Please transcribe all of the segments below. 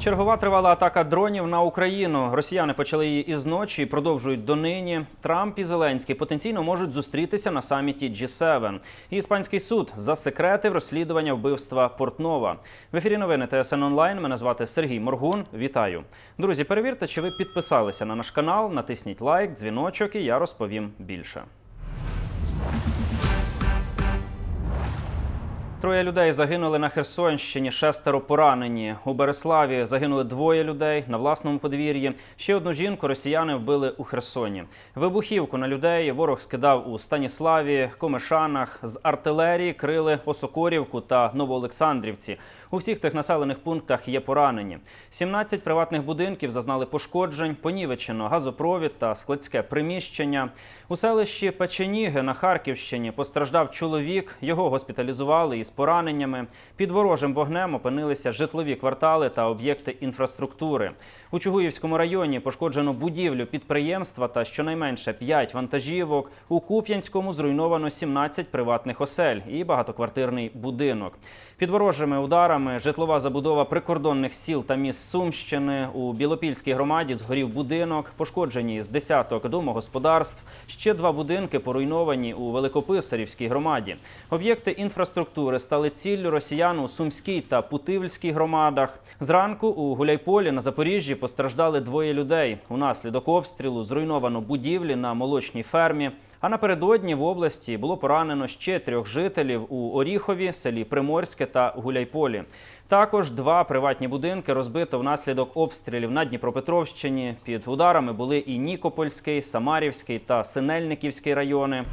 Чергова тривала атака дронів на Україну. Росіяни почали її із ночі і продовжують донині. Трамп і Зеленський потенційно можуть зустрітися на саміті G7. І іспанський суд засекретив розслідування вбивства Портнова. В ефірі новини ТСН онлайн. Мене звати Сергій Моргун. Вітаю, друзі. Перевірте, чи ви підписалися на наш канал. Натисніть лайк, дзвіночок, і я розповім більше. Троє людей загинули на Херсонщині, шестеро поранені. У Береславі загинули двоє людей на власному подвір'ї. Ще одну жінку росіяни вбили у Херсоні. Вибухівку на людей ворог скидав у Станіславі, Комишанах. З артилерії крили Осокорівку та Новоолександрівці. У всіх цих населених пунктах є поранені. 17 приватних будинків зазнали пошкоджень, понівечено газопровід та складське приміщення. У селищі Печеніги на Харківщині постраждав чоловік. Його госпіталізували із пораненнями. Під ворожим вогнем опинилися житлові квартали та об'єкти інфраструктури. У Чугуївському районі пошкоджено будівлю підприємства та щонайменше 5 вантажівок. У Куп'янському зруйновано 17 приватних осель і багатоквартирний будинок. Під ворожими ударами житлова забудова прикордонних сіл та міст Сумщини у Білопільській громаді згорів будинок, пошкоджені з десяток домогосподарств. Ще два будинки поруйновані у Великописарівській громаді. Об'єкти інфраструктури стали ціллю росіян у Сумській та Путивльській громадах. Зранку у Гуляйполі на Запоріжжі постраждали двоє людей. Унаслідок обстрілу зруйновано будівлі на молочній фермі. А напередодні в області було поранено ще трьох жителів у Оріхові, селі Приморське та Гуляйполі. Також два приватні будинки розбито внаслідок обстрілів на Дніпропетровщині. Під ударами були і Нікопольський, Самарівський та Синельниківський райони.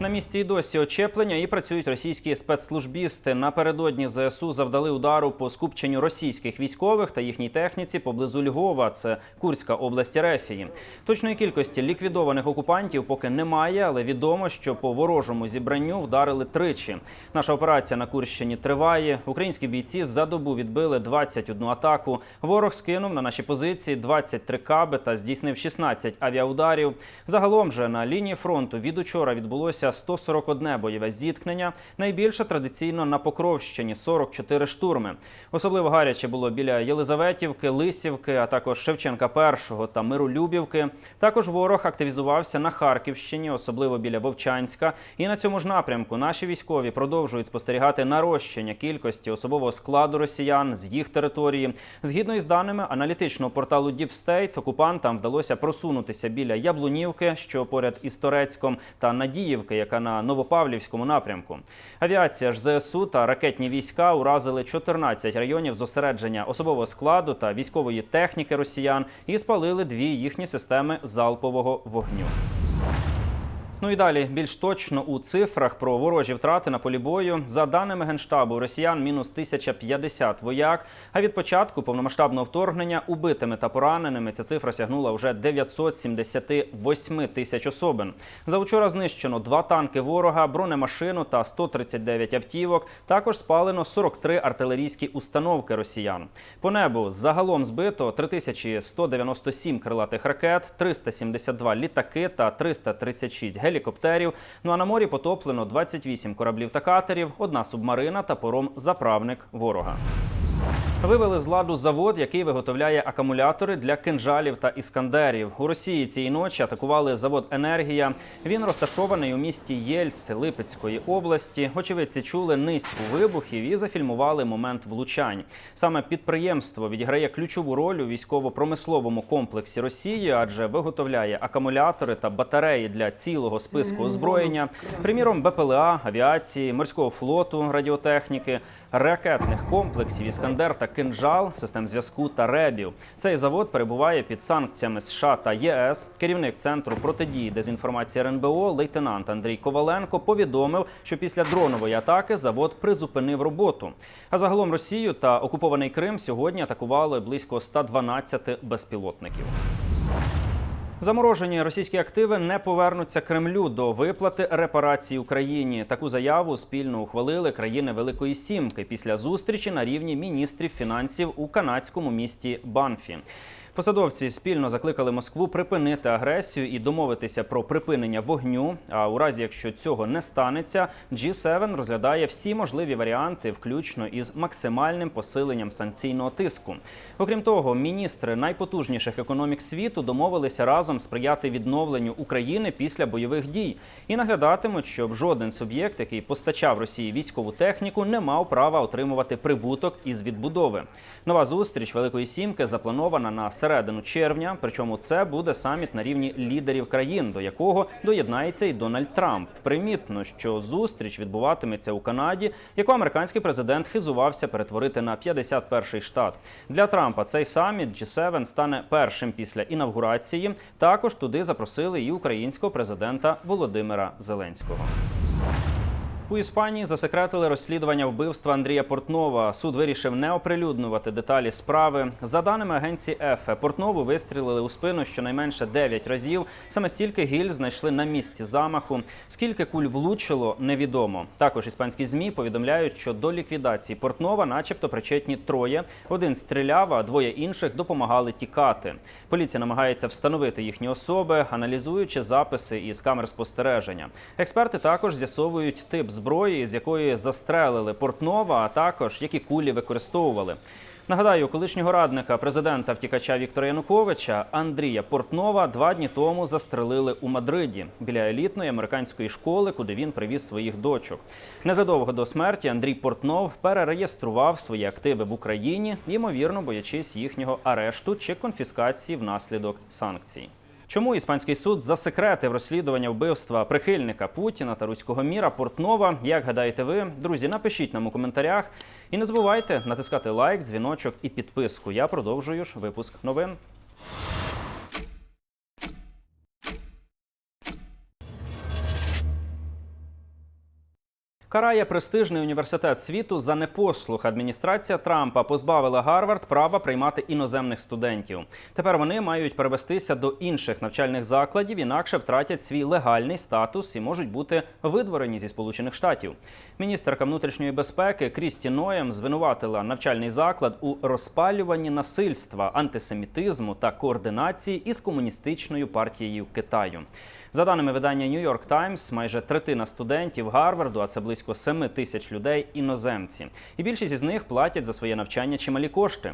На місці і досі очеплення і працюють російські спецслужбісти. Напередодні ЗСУ завдали удару по скупченню російських військових та їхній техніці поблизу Львова. Це Курська область Рефії. Точної кількості ліквідованих окупантів поки немає, але відомо, що по ворожому зібранню вдарили тричі. Наша операція на Курщині триває. Українські бійці за добу відбили 21 атаку. Ворог скинув на наші позиції 23 каби та здійснив 16 авіаударів. Загалом же на лінії фронту від учора відбулося 141 бойове зіткнення. Найбільше традиційно на Покровщині 44 штурми. Особливо гаряче було біля Єлизаветівки, Лисівки, а також Шевченка першого та Миролюбівки. Також ворог активізувався на Харківщині, особливо біля Вовчанська. І на цьому ж напрямку наші військові продовжують спостерігати нарощення кількості особового складу росіян з їх території. Згідно із даними аналітичного порталу State, окупантам вдалося просунутися біля Яблунівки, що поряд із Торецьком, та Надіївки, яка на Новопавлівському напрямку. Авіація ж ЗСУ та ракетні війська уразили 14 районів зосередження особового складу та військової техніки росіян і спалили дві їхні системи залпового вогню. Ну і далі більш точно у цифрах про ворожі втрати на полі бою. За даними генштабу, росіян мінус 1050 вояк. А від початку повномасштабного вторгнення убитими та пораненими ця цифра сягнула вже 978 тисяч особин. За вчора знищено два танки ворога, бронемашину та 139 автівок. Також спалено 43 артилерійські установки росіян. По небу загалом збито 3197 крилатих ракет, 372 літаки та 336 гелікоптерів. Ну а на морі потоплено 28 кораблів та катерів, одна субмарина та пором заправник ворога. Вивели з ладу завод, який виготовляє акумулятори для кинжалів та іскандерів. У Росії цієї ночі атакували завод Енергія. Він розташований у місті Єльс Липецької області. Очевидці чули низку вибухів і зафільмували момент влучань. Саме підприємство відіграє ключову роль у військово-промисловому комплексі Росії, адже виготовляє акумулятори та батареї для цілого списку озброєння, приміром БПЛА, авіації, морського флоту, радіотехніки, ракетних комплексів Іскандер та кинжал, систем зв'язку та ребів. Цей завод перебуває під санкціями США та ЄС. Керівник центру протидії дезінформації РНБО, лейтенант Андрій Коваленко, повідомив, що після дронової атаки завод призупинив роботу. А загалом Росію та окупований Крим сьогодні атакували близько 112 безпілотників. Заморожені російські активи не повернуться Кремлю до виплати репарацій Україні. Таку заяву спільно ухвалили країни Великої Сімки після зустрічі на рівні міністрів фінансів у канадському місті Банфі. Посадовці спільно закликали Москву припинити агресію і домовитися про припинення вогню. А у разі, якщо цього не станеться, G7 розглядає всі можливі варіанти, включно із максимальним посиленням санкційного тиску. Окрім того, міністри найпотужніших економік світу домовилися разом сприяти відновленню України після бойових дій і наглядатимуть, щоб жоден суб'єкт, який постачав Росії військову техніку, не мав права отримувати прибуток із відбудови. Нова зустріч Великої Сімки запланована на середину червня. Причому це буде саміт на рівні лідерів країн, до якого доєднається і Дональд Трамп. Примітно, що зустріч відбуватиметься у Канаді, яку американський президент хизувався перетворити на 51-й штат. Для Трампа цей саміт G7 стане першим після інавгурації. Також туди запросили і українського президента Володимира Зеленського. У Іспанії засекретили розслідування вбивства Андрія Портнова. Суд вирішив не оприлюднювати деталі справи. За даними агенції ЕФЕ, Портнову вистрілили у спину щонайменше 9 разів. Саме стільки гіль знайшли на місці замаху. Скільки куль влучило, невідомо. Також іспанські змі повідомляють, що до ліквідації Портнова, начебто, причетні троє. Один стріляв, а двоє інших допомагали тікати. Поліція намагається встановити їхні особи, аналізуючи записи із камер спостереження. Експерти також з'ясовують тип зброї, з якої застрелили Портнова, а також які кулі використовували. Нагадаю, колишнього радника президента втікача Віктора Януковича Андрія Портнова два дні тому застрелили у Мадриді біля елітної американської школи, куди він привіз своїх дочок. Незадовго до смерті Андрій Портнов перереєстрував свої активи в Україні, ймовірно, боячись їхнього арешту чи конфіскації внаслідок санкцій. Чому іспанський суд засекретив розслідування вбивства прихильника Путіна та руського міра Портнова? Як гадаєте ви, друзі? Напишіть нам у коментарях і не забувайте натискати лайк, дзвіночок і підписку. Я продовжую ж випуск новин. Карає престижний університет світу за непослух. Адміністрація Трампа позбавила Гарвард права приймати іноземних студентів. Тепер вони мають перевестися до інших навчальних закладів, інакше втратять свій легальний статус і можуть бути видворені зі Сполучених Штатів. Міністерка внутрішньої безпеки Крісті Ноєм звинуватила навчальний заклад у розпалюванні насильства, антисемітизму та координації із комуністичною партією Китаю. За даними видання New York Times, майже третина студентів Гарварду, а це близько 7 тисяч людей, іноземці. І більшість із них платять за своє навчання чималі кошти.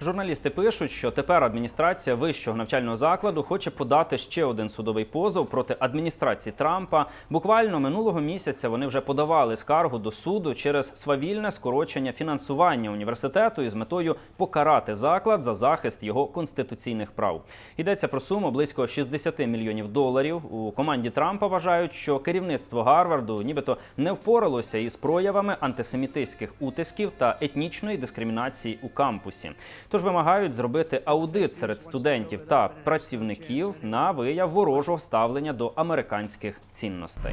Журналісти пишуть, що тепер адміністрація вищого навчального закладу хоче подати ще один судовий позов проти адміністрації Трампа. Буквально минулого місяця вони вже подавали скаргу до суду через свавільне скорочення фінансування університету із метою покарати заклад за захист його конституційних прав. Йдеться про суму близько 60 мільйонів доларів. У команді Трампа вважають, що керівництво Гарварду нібито не впоралося із проявами антисемітистських утисків та етнічної дискримінації у кампусі. Тож вимагають зробити аудит серед студентів та працівників на вияв ворожого ставлення до американських цінностей.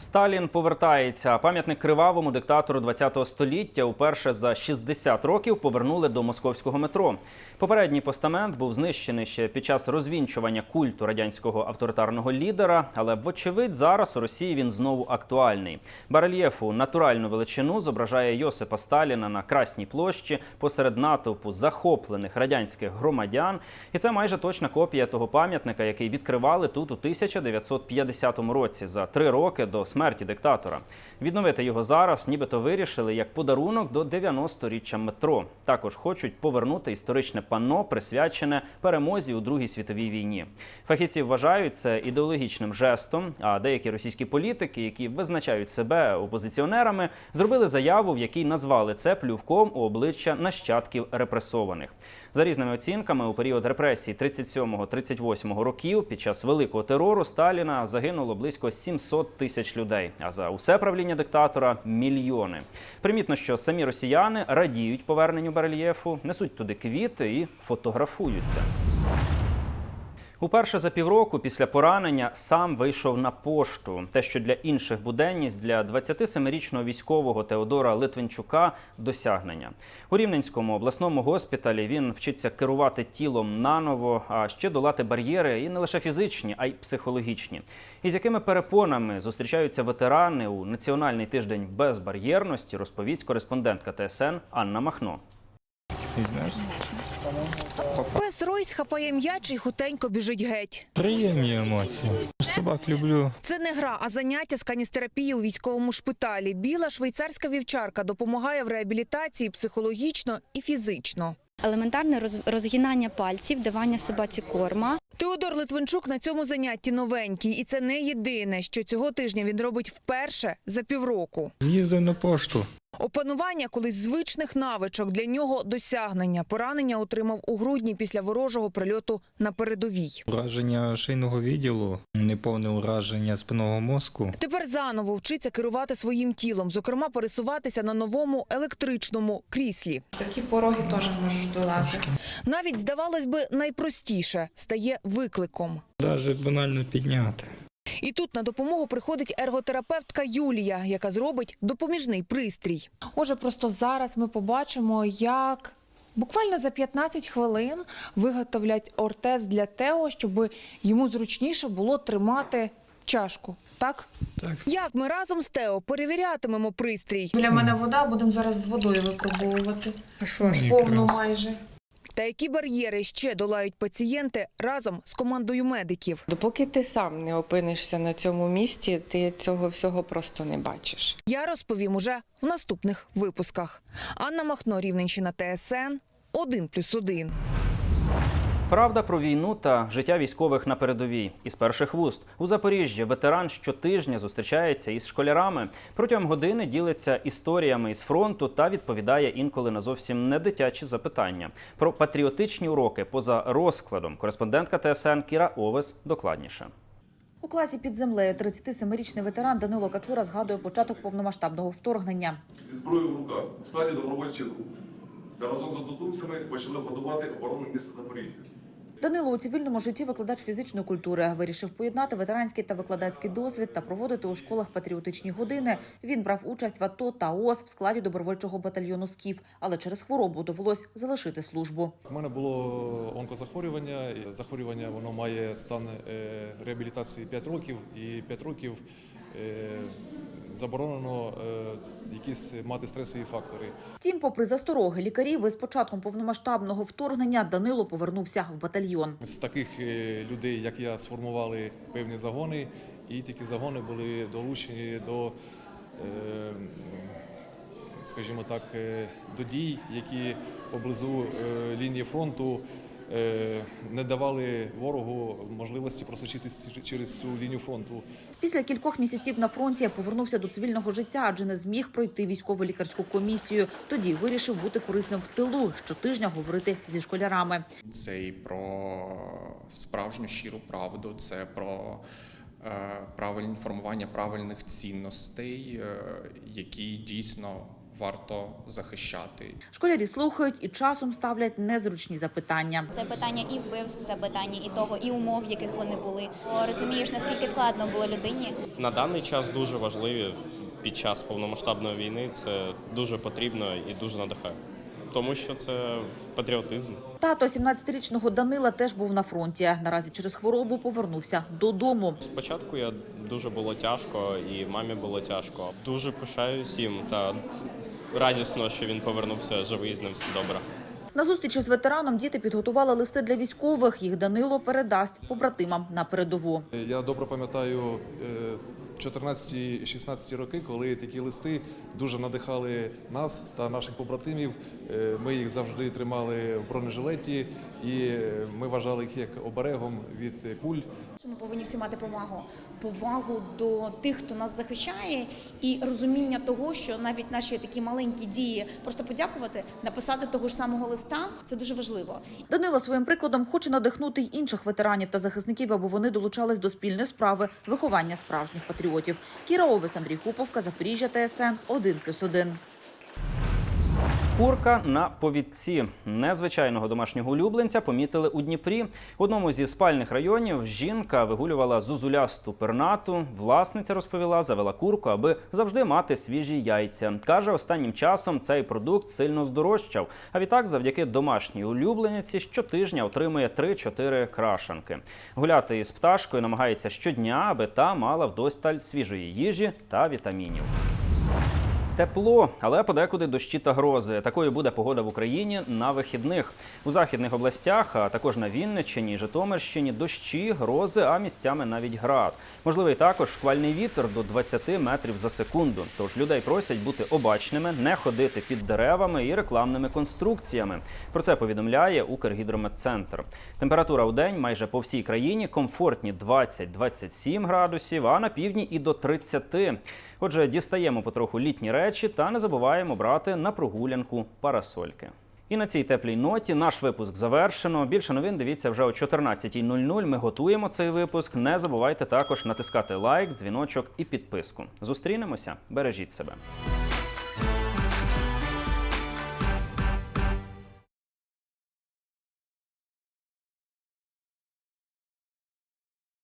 Сталін повертається. Пам'ятник кривавому диктатору ХХ століття уперше за 60 років повернули до московського метро. Попередній постамент був знищений ще під час розвінчування культу радянського авторитарного лідера, але вочевидь зараз у Росії він знову актуальний. Барельєфу натуральну величину зображає Йосипа Сталіна на Красній площі посеред натовпу захоплених радянських громадян. І це майже точна копія того пам'ятника, який відкривали тут у 1950 році за три роки до смерті диктатора. Відновити його зараз, нібито вирішили як подарунок до 90-річчя метро. Також хочуть повернути історичне панно, присвячене перемозі у Другій світовій війні. Фахівці вважають це ідеологічним жестом. А деякі російські політики, які визначають себе опозиціонерами, зробили заяву, в якій назвали це плювком у обличчя нащадків репресованих. За різними оцінками, у період репресій 37-38 років під час великого терору Сталіна загинуло близько 700 тисяч людей. А за усе правління диктатора мільйони. Примітно, що самі росіяни радіють поверненню барельєфу, несуть туди квіти і фотографуються. Уперше за півроку після поранення сам вийшов на пошту. Те, що для інших буденність для 27-річного військового Теодора Литвинчука досягнення у Рівненському обласному госпіталі. Він вчиться керувати тілом наново, а ще долати бар'єри і не лише фізичні, а й психологічні. І з якими перепонами зустрічаються ветерани у національний тиждень безбар'єрності, розповість кореспондентка ТСН Анна Махно. Пес Ройс хапає м'яч і хутенько біжить геть. Приємні емоції. Собак люблю. Це не гра, а заняття з каністерапії у військовому шпиталі. Біла швейцарська вівчарка допомагає в реабілітації психологічно і фізично. Елементарне роз- розгинання пальців, давання собаці корма. Теодор Литвинчук на цьому занятті новенький, і це не єдине, що цього тижня він робить вперше за півроку. З'їздив на пошту. Опанування колись звичних навичок для нього досягнення. Поранення отримав у грудні після ворожого прильоту на передовій. Ураження шийного відділу, неповне ураження спинного мозку. Тепер заново вчиться керувати своїм тілом, зокрема пересуватися на новому електричному кріслі. Такі пороги теж можеш долати. Навіть здавалось би, найпростіше стає викликом. Навіть банально підняти. І тут на допомогу приходить ерготерапевтка Юлія, яка зробить допоміжний пристрій. Отже, просто зараз ми побачимо, як буквально за 15 хвилин виготовлять ортез для Тео, щоб йому зручніше було тримати чашку. Так? Так. Як ми разом з Тео перевірятимемо пристрій? Біля мене вода, будемо зараз з водою випробовувати. А що ж? Повну майже. Та які бар'єри ще долають пацієнти разом з командою медиків? Допоки ти сам не опинишся на цьому місці, ти цього всього просто не бачиш. Я розповім уже в наступних випусках. Анна Махно, Рівненщина, ТСН 1+,1. Правда про війну та життя військових на передовій. Із перших вуст у Запоріжжі ветеран щотижня зустрічається із школярами. Протягом години ділиться історіями із фронту та відповідає інколи на зовсім не дитячі запитання. Про патріотичні уроки поза розкладом. Кореспондентка ТСН Кіра Овес докладніше. У класі під землею 37-річний ветеран Данило Качура згадує початок повномасштабного вторгнення. зі зброєю в руках у складі добровольчих груп, де разом з однодумцями почали годувати оборону міста Запоріжжя. Данило у цивільному житті викладач фізичної культури вирішив поєднати ветеранський та викладацький досвід та проводити у школах патріотичні години. Він брав участь в АТО та ООС в складі добровольчого батальйону СКІФ, але через хворобу довелось залишити службу. У мене було онкозахворювання. Захворювання воно має стан е, реабілітації 5 років, і 5 років е, заборонено е, якісь мати стресові фактори. Втім, попри застороги лікарів, із початком повномасштабного вторгнення Данило повернувся в батальйон. З таких е, людей, як я, сформували певні загони, і такі загони були долучені до, е, скажімо так, до дій, які поблизу лінії фронту. Е, Не давали ворогу можливості просочитися через цю лінію фронту. Після кількох місяців на фронті я повернувся до цивільного життя, адже не зміг пройти військово-лікарську комісію. Тоді вирішив бути корисним в тилу, щотижня говорити зі школярами. Це і про справжню щиру правду, це про е, правильне формування правильних цінностей, е, які дійсно варто захищати. Школярі слухають і часом ставлять незручні запитання. Це питання і вбивств, це питання і того, і умов, в яких вони були. Бо розумієш, наскільки складно було людині. На даний час дуже важливі під час повномасштабної війни. Це дуже потрібно і дуже надихає. Тому що це патріотизм. Тато 17-річного Данила теж був на фронті. Наразі через хворобу повернувся додому. Спочатку я дуже було тяжко, і мамі було тяжко. Дуже пишаюсь їм та радісно, що він повернувся живий, з ним все добре. На зустрічі з ветераном діти підготували листи для військових. Їх Данило передасть побратимам на передову. Я добре пам'ятаю е, 14-16 роки, коли такі листи дуже надихали нас та наших побратимів. Е, Ми їх завжди тримали в бронежилеті, і е, ми вважали їх як оберегом від е, куль. Ми повинні всі мати повагу, повагу до тих, хто нас захищає, і розуміння того, що навіть наші такі маленькі дії, просто подякувати, написати того ж самого листа, це дуже важливо. Данило своїм прикладом хоче надихнути й інших ветеранів та захисників, аби вони долучались до спільної справи виховання справжніх патріотів. Кіра Овес, Андрій Хуповка, Запоріжжя, ТСН 1+,1. Курка на повідці незвичайного домашнього улюбленця помітили у Дніпрі. В одному зі спальних районів жінка вигулювала зузулясту пернату. Власниця розповіла, завела курку, аби завжди мати свіжі яйця. каже, останнім часом цей продукт сильно здорожчав. А відтак, завдяки домашній улюблениці, щотижня отримує 3-4 крашанки. Гуляти із пташкою намагається щодня, аби та мала вдосталь свіжої їжі та вітамінів. Тепло, але подекуди дощі та грози. Такою буде погода в Україні на вихідних. У західних областях, а також на Вінниччині, Житомирщині дощі, грози, а місцями навіть град. Можливий також шквальний вітер до 20 метрів за секунду. Тож людей просять бути обачними, не ходити під деревами і рекламними конструкціями. Про це повідомляє Укргідрометцентр. Температура у день майже по всій країні комфортні 20-27 градусів, а на півдні і до 30. Отже, дістаємо потроху літні речі та не забуваємо брати на прогулянку парасольки. І на цій теплій ноті наш випуск завершено. Більше новин дивіться вже о 14.00. Ми готуємо цей випуск. Не забувайте також натискати лайк, дзвіночок і підписку. Зустрінемося. Бережіть себе.